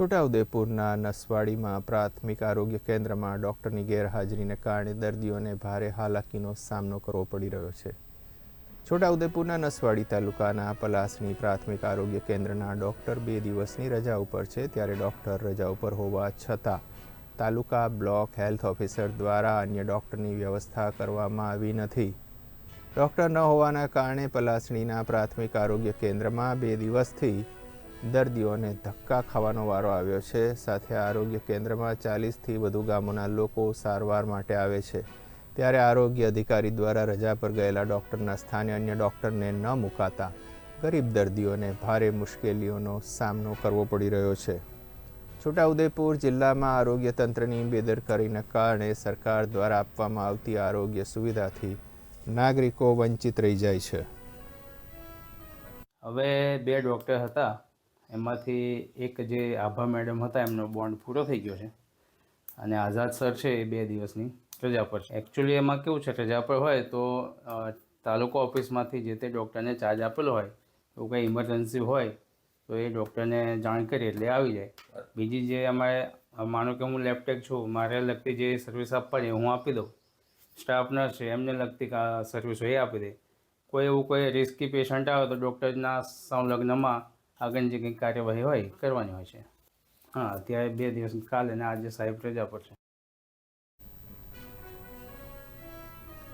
છોટાઉદેપુરના નસવાડીમાં પ્રાથમિક આરોગ્ય કેન્દ્રમાં ડૉક્ટરની ગેરહાજરીને કારણે દર્દીઓને ભારે હાલાકીનો સામનો કરવો પડી રહ્યો છે. છોટાઉદેપુરના નસવાડી તાલુકાના પલાસણી પ્રાથમિક આરોગ્ય કેન્દ્રના ડોક્ટર બે દિવસની રજા ઉપર છે, ત્યારે ડૉક્ટર રજા ઉપર હોવા છતાં તાલુકા બ્લોક હેલ્થ ઓફિસર દ્વારા અન્ય ડૉક્ટરની વ્યવસ્થા કરવામાં આવી નથી. ડૉક્ટર ન હોવાના કારણે પલાસણીના પ્રાથમિક આરોગ્ય કેન્દ્રમાં બે દિવસથી દર્દીઓને ધક્કા ખાવાનો વારો આવ્યો છે. સાથે આરોગ્ય કેન્દ્રમાં ચાલીસથી વધુ ગામોના લોકો સારવાર માટે આવે છે. ત્યારે આરોગ્ય અધિકારી દ્વારા રજા પર ગયેલા ડૉક્ટરના સ્થાને અન્ય ડૉક્ટરને ન મુકાતા ગરીબ દર્દીઓને ભારે મુશ્કેલીઓનો સામનો કરવો પડી રહ્યો છે. છોટાઉદેપુર જિલ્લામાં આરોગ્ય તંત્રની બેદરકારીના કારણે સરકાર દ્વારા આપવામાં આવતી આરોગ્ય સુવિધાથી નાગરિકો વંચિત રહી જાય છે. હવે બે ડૉક્ટર હતા. એમાંથી એક જે આભા મેડમ હતા, એમનો બોન્ડ પૂરો થઈ ગયો છે. અને આઝાદ સર છે એ બે દિવસની રજા પર છે. એકચ્યુઅલી એમાં કેવું છે રજા પર હોય તો તાલુકો ઓફિસમાંથી જે તે ડૉક્ટરને ચાર્જ આપેલો હોય, એવું કંઈ ઇમરજન્સી હોય, તો એ ડૉક્ટરને જાણ કરી એટલે આવી જાય. બીજી જે અમારે, માનો કે હું લેપટેક છું, મારે લગતી જે સર્વિસ આપવાની હું આપી દઉં. સ્ટાફ નર્સ છે, એમને લગતી સર્વિસો એ આપી દે. કોઈ એવું કોઈ રિસ્કી પેશન્ટ આવે તો ડૉક્ટરના સંલગ્નમાં આગળની જે કંઈ કાર્યવાહી હોય કરવાની હોય છે. હા, અત્યારે બે દિવસ કાલે અને આજે સાહેબ રજા પર છે.